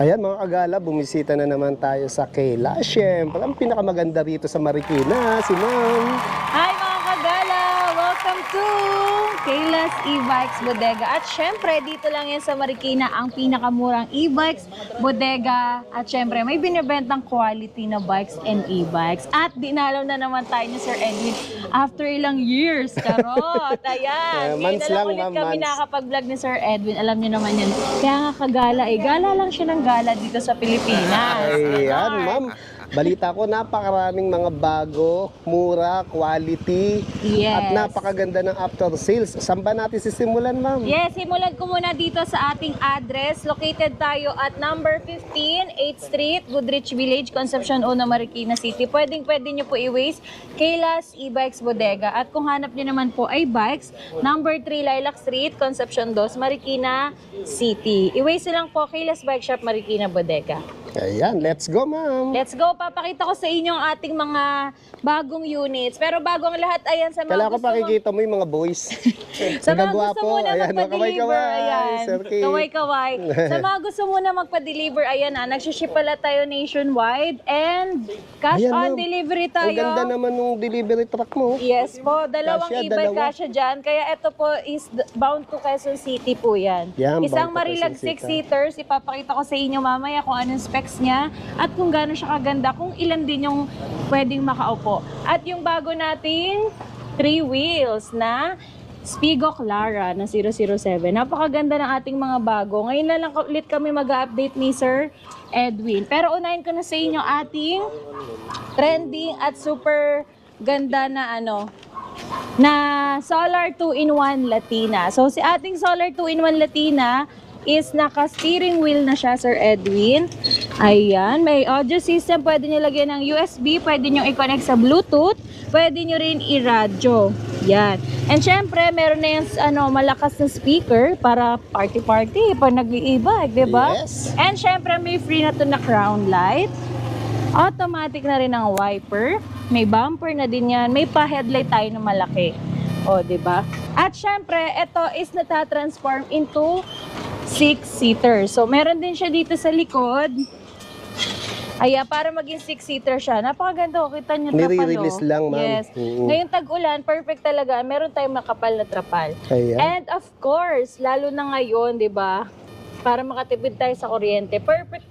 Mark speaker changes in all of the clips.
Speaker 1: Ayan mga kagala, bumisita na naman tayo sa Kayla. Siyempre, ang pinakamaganda rito sa Marikina, si Ma'am.
Speaker 2: Hi mga kagala! Welcome to Kayla's E-Bikes Bodega. At syempre, dito lang yan sa Marikina ang pinakamurang e-bikes, bodega. At syempre, may binibentang quality na bikes and e-bikes. At dinalaw na naman tayo ni Sir Edwin after ilang years. Karot! Ayan! Ngayon
Speaker 1: months
Speaker 2: lang
Speaker 1: lang,
Speaker 2: ulit
Speaker 1: ma'am,
Speaker 2: kami
Speaker 1: months.
Speaker 2: nakakapag-vlog ni Sir Edwin. Alam niyo naman yun. Kaya nga kagala eh. Gala lang siya ng gala dito sa Pilipinas.
Speaker 1: Ayan. Ma'am. Balita ko, napakaraming mga bago, mura, quality,
Speaker 2: Yes.
Speaker 1: at napakaganda ng after sales. Saan ba natin sisimulan, Ma'am?
Speaker 2: Yes, simulan ko muna dito sa ating address. Located tayo at number 15, 8th Street, Goodrich Village, Concepcion, Uno, Marikina City. Pwedeng pwede nyo po i-waste Kayla's E-Bikes Bodega. At kung hanap nyo naman po ay bikes, number 3, Lilac Street, Concepcion 2, Marikina City. I-waste lang po Kayla's Bike Shop, Marikina Bodega.
Speaker 1: Ayan, let's go, Ma'am.
Speaker 2: Let's go, papakita ko sa inyo ang ating mga bagong units. Pero bago ang lahat, ayan, sa mga
Speaker 1: Kailangan ko
Speaker 2: gusto mo-
Speaker 1: pakikita mo yung mga boys.
Speaker 2: Sa mga gusto muna
Speaker 1: Ayan,
Speaker 2: magpa-deliver, ayan.
Speaker 1: Sir Kay.
Speaker 2: Kaway-kaway. Sa mga gusto muna magpa-deliver, ayan na, nagsiship pala tayo nationwide and cash
Speaker 1: Ayan,
Speaker 2: on
Speaker 1: ma'am.
Speaker 2: delivery
Speaker 1: Ang
Speaker 2: tayo.
Speaker 1: ganda naman ng delivery truck mo.
Speaker 2: Yes po, dalawang
Speaker 1: Kasya,
Speaker 2: e-bike
Speaker 1: dalawa.
Speaker 2: kasya dyan. Kaya ito po is d- bound to Quezon City po yan.
Speaker 1: Yan,
Speaker 2: Isang
Speaker 1: to
Speaker 2: Marilag
Speaker 1: Quezon City.
Speaker 2: 6-seaters, ipapakita ko sa inyo mamaya kung anong specs niya at kung gaano siya kaganda, kung ilan din yung pwedeng makaupo. At yung bago nating three wheels na Spigo Clara na 007. Napakaganda ng ating mga bago. Ngayon na lang ulit kami mag-update ni Sir Edwin. Pero unahin ko na sa inyo ating trending at super ganda na ano na Solar 2-in-1 Latina. So si ating Solar 2-in-1 Latina is naka-steering wheel na siya, Sir Edwin. Ayan, may audio system. Pwede nyo lagyan ng USB, pwede nyo i-connect sa Bluetooth, pwede nyo rin i-radio. Yan. And syempre, meron na yung ano, malakas na speaker para party-party pag nag-i-bike, di ba?
Speaker 1: Yes.
Speaker 2: And syempre, may free na to na crown light. Automatic na rin ang wiper. May bumper na din yan. May pa-headlight tayo na malaki. O, di ba? At syempre, ito is nata-transform into six-seater. So, meron din siya dito sa likod. Aya, para maging six-seater siya. Napakaganda. O, kita niyo trapal,
Speaker 1: Nire-release
Speaker 2: oh.
Speaker 1: lang, ma'am.
Speaker 2: Yes.
Speaker 1: Oo.
Speaker 2: Ngayong tag-ulan, perfect talaga. Meron tayong makapal na trapal.
Speaker 1: Ayan.
Speaker 2: And of course, lalo na ngayon, 'di ba? Para makatipid tayo sa kuryente. Perfect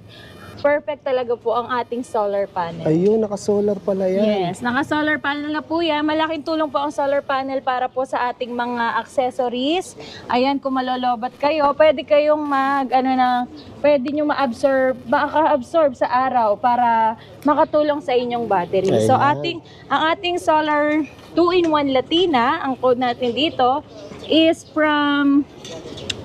Speaker 2: perfect talaga po ang ating solar panel.
Speaker 1: Ayun, naka-solar pala yan.
Speaker 2: Yes, naka-solar panel na po yan. Malaking tulong po ang solar panel para po sa ating mga accessories. Ayan, kung malolobat kayo, pwede kayong mag, ano na, pwede nyo ma-absorb, maka-absorb sa araw para makatulong sa inyong battery. So,
Speaker 1: Ayan.
Speaker 2: ating, ang ating solar 2-in-1 Latina, ang code natin dito, is from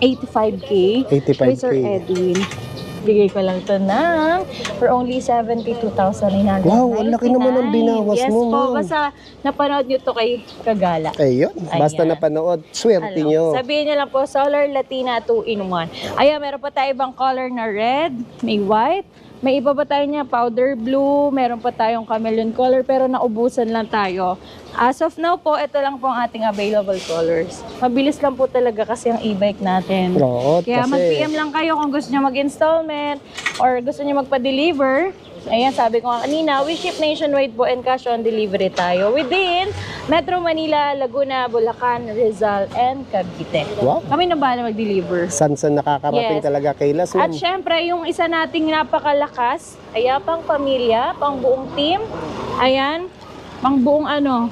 Speaker 2: 85K.
Speaker 1: 85K.
Speaker 2: Kay Sir Edwin. Bigay ko lang to ng for only 72,999.
Speaker 1: Wow, ang laki naman ang binawas
Speaker 2: yes
Speaker 1: mo,
Speaker 2: po,
Speaker 1: ma'am.
Speaker 2: basta napanood nyo to kay Kagala.
Speaker 1: Ayun, basta
Speaker 2: Ayan.
Speaker 1: napanood, swerte
Speaker 2: Ano,
Speaker 1: nyo.
Speaker 2: Sabihin nyo lang po, Solar Latina 2-in-1. Ayan, meron pa tayo ibang color na red, may white, may iba pa tayo niya, powder blue, meron pa tayong chameleon color, pero naubusan lang tayo. As of now po, ito lang po ang ating available colors. Mabilis lang po talaga kasi ang e-bike natin.
Speaker 1: Oo,
Speaker 2: Kaya mag-PM lang kayo kung gusto nyo mag-installment or gusto nyo magpa-deliver. Ayan, sabi ko nga kanina, we ship nationwide po and cash on delivery tayo within Metro Manila, Laguna, Bulacan, Rizal, and Cavite.
Speaker 1: Wow.
Speaker 2: Kami na bahala mag-deliver.
Speaker 1: san san nakakarating
Speaker 2: Yes.
Speaker 1: talaga kay Las,
Speaker 2: At syempre, yung isa nating napakalakas, ayan, pang pamilya, pang buong team, ayan, pang buong ano,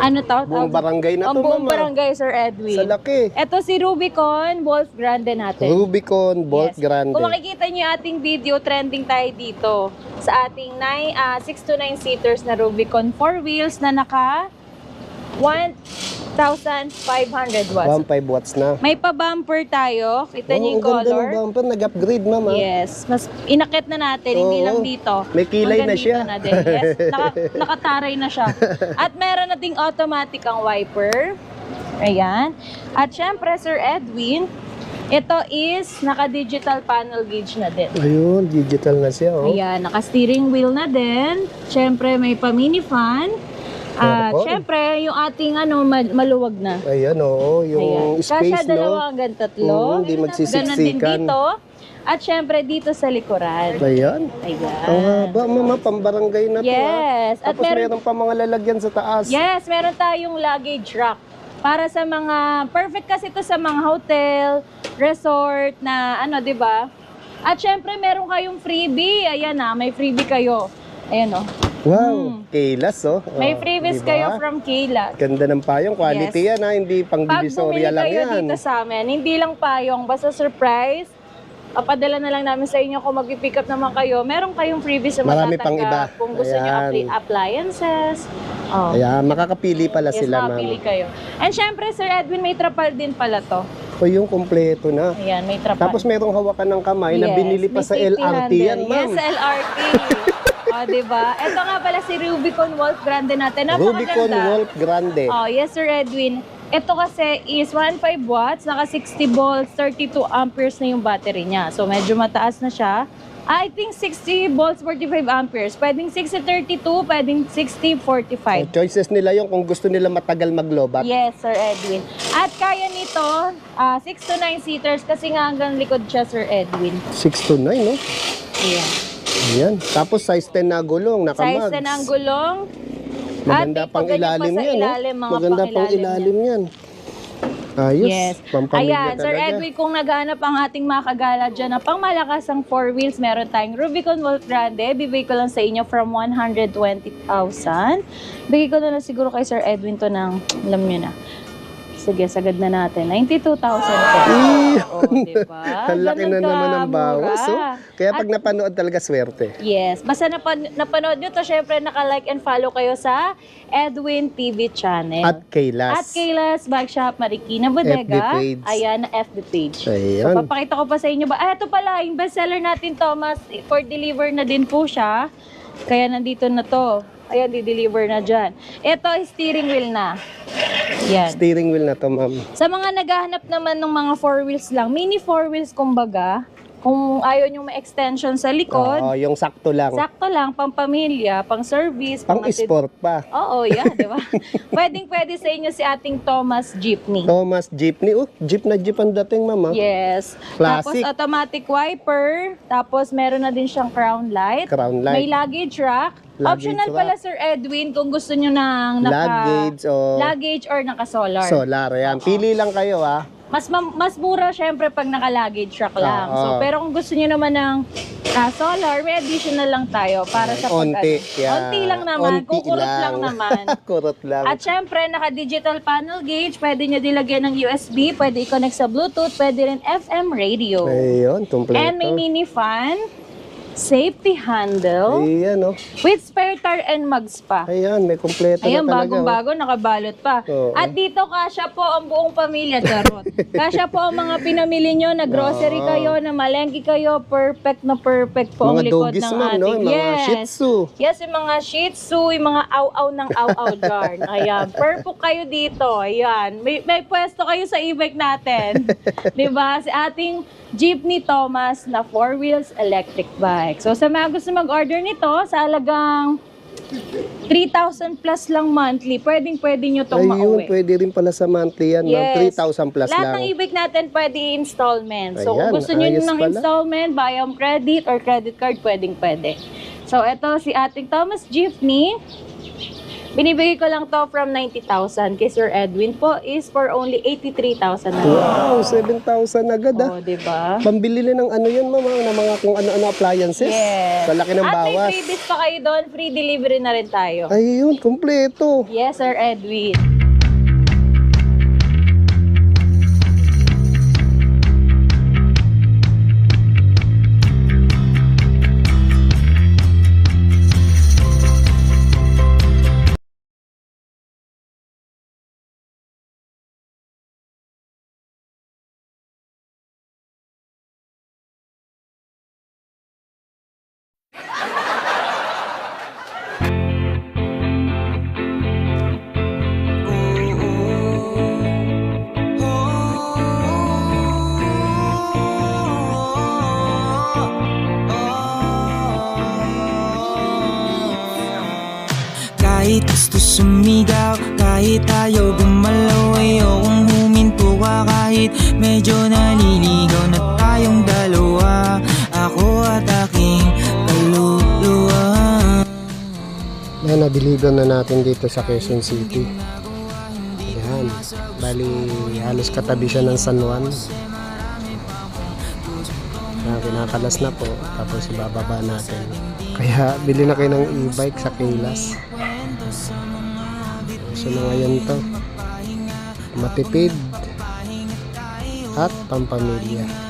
Speaker 2: ano tawag?
Speaker 1: Buong barangay na
Speaker 2: Pang
Speaker 1: to,
Speaker 2: buong
Speaker 1: ma'am. ah.
Speaker 2: barangay, Sir Edwin.
Speaker 1: Sa laki.
Speaker 2: Ito si Rubicon Wolf Grande natin.
Speaker 1: Rubicon, Bolt
Speaker 2: Yes.
Speaker 1: Grande.
Speaker 2: Kung makikita niyo yung ating video, trending tayo dito sa ating 9, 6 to 9 seaters na Rubicon 4 wheels na naka 1,500 watts.
Speaker 1: 1.5 watts na.
Speaker 2: May pa-bumper tayo. Kita niyo yung
Speaker 1: ang ganda
Speaker 2: color.
Speaker 1: ng bumper. Nag-upgrade, ma'am. ah.
Speaker 2: Yes. Mas inakit na natin, hindi
Speaker 1: Oo.
Speaker 2: lang dito.
Speaker 1: May kilay
Speaker 2: Hanggang
Speaker 1: na siya.
Speaker 2: Na din. Yes. Naka, nakataray na siya. At meron na ding automatic ang wiper. Ayan. At syempre, Sir Edwin, ito is naka-digital panel gauge na din.
Speaker 1: Ayun, digital na siya, oh.
Speaker 2: Ayan, naka-steering wheel na din. Siyempre, may pa-mini fan. At
Speaker 1: Meron.
Speaker 2: syempre, yung ating ano, ma- maluwag na.
Speaker 1: Ayan, oo. Yung
Speaker 2: Ayan.
Speaker 1: space,
Speaker 2: dalawa
Speaker 1: no?
Speaker 2: hanggang tatlo.
Speaker 1: Mm, Hindi
Speaker 2: Ganon din
Speaker 1: magsisiksikan.
Speaker 2: dito. At syempre, dito sa likuran.
Speaker 1: Ayan.
Speaker 2: Ayan.
Speaker 1: Ang haba, mama, pambarangay na to. ah.
Speaker 2: Yes. At
Speaker 1: Tapos
Speaker 2: meron,
Speaker 1: meron pa mga lalagyan sa taas.
Speaker 2: yes, meron tayong luggage rack. Para sa mga, perfect kasi ito sa mga hotel, resort na ano, di ba? At syempre, meron kayong freebie. Ayan na, may freebie kayo. Ayan oh.
Speaker 1: Wow, Kailas oh.
Speaker 2: May
Speaker 1: Oh,
Speaker 2: freebies
Speaker 1: diba?
Speaker 2: kayo from Kayla.
Speaker 1: Ganda ng payong, quality yan ha, hindi pang
Speaker 2: Pag bumili
Speaker 1: lang
Speaker 2: kayo
Speaker 1: yan.
Speaker 2: dito sa amin, hindi lang payong, basta surprise, papadala na lang namin sa inyo kung mag-pick up naman kayo. Meron kayong freebies na
Speaker 1: Marami pang iba.
Speaker 2: Kung gusto nyo
Speaker 1: Ayan.
Speaker 2: appli- appliances. Oh.
Speaker 1: Ayan, makakapili pala
Speaker 2: Yes,
Speaker 1: sila, ma'am.
Speaker 2: kayo. And syempre, Sir Edwin, may trapal din pala to.
Speaker 1: O yung kompleto na.
Speaker 2: Ayan, may trapal.
Speaker 1: Tapos merong hawakan ng kamay na
Speaker 2: Yes,
Speaker 1: binili pa
Speaker 2: may
Speaker 1: sa
Speaker 2: safety
Speaker 1: LRT
Speaker 2: handle.
Speaker 1: yan, ma'am.
Speaker 2: Yes, sa LRT. o, diba? Ito nga pala si Rubicon Wolf Grande natin. Napakaganda.
Speaker 1: Rubicon Wolf Grande.
Speaker 2: Oh, yes, Sir Edwin. Ito kasi is 1.5 watts, naka 60 volts, 32 amperes na yung battery niya. So, medyo mataas na siya. I think 60 volts, 45 amperes. Pwedeng 60-32, pwedeng 60-45.
Speaker 1: So, choices nila yung kung gusto nila matagal maglobat.
Speaker 2: Yes, Sir Edwin. At kaya nito, 6 to 9 seaters kasi nga hanggang likod siya, Sir Edwin.
Speaker 1: 6 to 9, no?
Speaker 2: Ayan.
Speaker 1: Ayan. Tapos size 10 na gulong, nakamags.
Speaker 2: Size na ng gulong.
Speaker 1: Maganda
Speaker 2: At
Speaker 1: pang
Speaker 2: pa
Speaker 1: ilalim
Speaker 2: sa
Speaker 1: yan,
Speaker 2: ilalim,
Speaker 1: no?
Speaker 2: mga
Speaker 1: Maganda pang
Speaker 2: pangilalim
Speaker 1: ilalim yan. Ayos.
Speaker 2: Yes.
Speaker 1: Pampamilya
Speaker 2: Ayan, Sir
Speaker 1: talaga.
Speaker 2: Edwin, kung naghanap ang ating mga kagala dyan na pang malakasang four wheels, meron tayong Rubicon Wolf Grande. Bibigay ko lang sa inyo from 120,000. Bigay ko na lang siguro kay Sir Edwin to ng, alam nyo na. Sige, sagad na natin. 92,000 pesos. Oo, diba?
Speaker 1: Ang laki na naman ng
Speaker 2: kamura.
Speaker 1: bawas. Oh. Kaya pag napanood talaga swerte.
Speaker 2: Yes. Basta napan- napanood nyo to, syempre naka-like and follow kayo sa Edwin TV channel.
Speaker 1: At Kaylas.
Speaker 2: At Kayla's Bag Shop Marikina Bodega.
Speaker 1: FB page.
Speaker 2: Ayan, FB page. So,
Speaker 1: Ayan.
Speaker 2: papakita ko pa sa inyo ba. Ah, ito pala, yung bestseller natin, Thomas, for deliver na din po siya. Kaya nandito na to. Ayan, di-deliver na dyan. Ito, steering wheel na. Yan.
Speaker 1: Steering wheel na to, ma'am.
Speaker 2: Sa mga naghahanap naman ng mga four wheels lang, mini four wheels kumbaga, kung ayaw nyo may extension sa likod,
Speaker 1: Oo, yung sakto lang.
Speaker 2: sakto lang, pang pamilya, pang service,
Speaker 1: Pang
Speaker 2: atid-
Speaker 1: sport pa.
Speaker 2: Oo, yan, di ba? pwedeng pwede sa inyo si ating Thomas Jeepney.
Speaker 1: Thomas Jeepney. Oh, jeep na jeep ang dating, ma'am. ah.
Speaker 2: Yes. Tapos
Speaker 1: Classic.
Speaker 2: automatic wiper, tapos meron na din siyang crown light.
Speaker 1: Crown
Speaker 2: May
Speaker 1: light.
Speaker 2: luggage rack.
Speaker 1: Luggage
Speaker 2: Optional
Speaker 1: rack.
Speaker 2: pala Sir Edwin kung gusto nyo ng naka
Speaker 1: Luggage o
Speaker 2: luggage or naka-solar.
Speaker 1: solar. Yan. Pili lang kayo, ah.
Speaker 2: Mas ma- mas mura syempre pag naka-luggage rack lang.
Speaker 1: Oo.
Speaker 2: So pero kung gusto niyo naman ng ah, solar, may additional lang tayo para sa pag
Speaker 1: Onti.
Speaker 2: ano.
Speaker 1: Yeah.
Speaker 2: Onti lang naman,
Speaker 1: Onti
Speaker 2: kukurot lang.
Speaker 1: lang.
Speaker 2: naman.
Speaker 1: Kurot lang.
Speaker 2: At syempre, naka-digital panel gauge, pwede nyo dilagyan ng USB, pwede i-connect sa Bluetooth, pwede rin FM radio.
Speaker 1: Ayun, kompleto.
Speaker 2: And may mini fan, safety handle,
Speaker 1: Ayan, oh.
Speaker 2: with spare tire and mugs pa.
Speaker 1: Ayan, may kompleto
Speaker 2: Ayan,
Speaker 1: na talaga. oh.
Speaker 2: bagong-bago, nakabalot pa.
Speaker 1: Oo.
Speaker 2: At dito, kasya po ang buong pamilya, Charot. kasya po ang mga pinamili nyo, na grocery
Speaker 1: Oo.
Speaker 2: kayo, na malengke kayo, perfect na perfect po ang
Speaker 1: Mga
Speaker 2: likod
Speaker 1: doggies,
Speaker 2: ng
Speaker 1: ma'am,
Speaker 2: ating.
Speaker 1: no? Mga
Speaker 2: yes.
Speaker 1: Shih Tzu.
Speaker 2: Yes, yung mga Shih Tzu, yung mga aw-aw ng aw-aw jar. Ayan, perfect kayo dito. Ayan, may, may pwesto kayo sa e-bike natin. 'Di ba? Si ating Jeepney Thomas na four wheels electric bike. So sa mga gusto mag-order nito, sa halagang 3,000 plus lang monthly, pwedeng pwede nyo itong
Speaker 1: Ayun,
Speaker 2: mauwi.
Speaker 1: pwede rin pala sa monthly yan, ma'am.
Speaker 2: Yes.
Speaker 1: 3,000 plus
Speaker 2: Lahat
Speaker 1: lang.
Speaker 2: ng e-bike natin pwede installment. So,
Speaker 1: Ayan,
Speaker 2: kung gusto nyo
Speaker 1: ayos
Speaker 2: ng
Speaker 1: pala.
Speaker 2: installment, buy on credit or credit card, pwedeng pwede. So, ito si ating Thomas Jeepney. Binibigay ko lang to from 90,000 kay Sir Edwin po is for only 83,000 na.
Speaker 1: Wow, 7,000 agad ah.
Speaker 2: Oh, di ba?
Speaker 1: Pambili rin ng ano yan, ma'am, ah, ng mga kung ano-ano appliances.
Speaker 2: Yes.
Speaker 1: Sa laki ng
Speaker 2: At may
Speaker 1: bawas.
Speaker 2: freebies pa kayo doon. Free delivery na rin tayo.
Speaker 1: Ayun, kompleto.
Speaker 2: Yes, Sir Edwin.
Speaker 3: sumigaw Kahit ayaw gumalaw Ayokong huminto ka kahit medyo naliligaw Na tayong dalawa
Speaker 1: Ako at aking kaluluwa May nadiligan na natin dito sa Quezon City. Ayan. Bali halos katabi siya ng San Juan. Na kinakalas na po. Tapos ibababa natin. Kaya bili na kayo ng e-bike sa Kailas So na ngayon to. Matipid at pampamilya.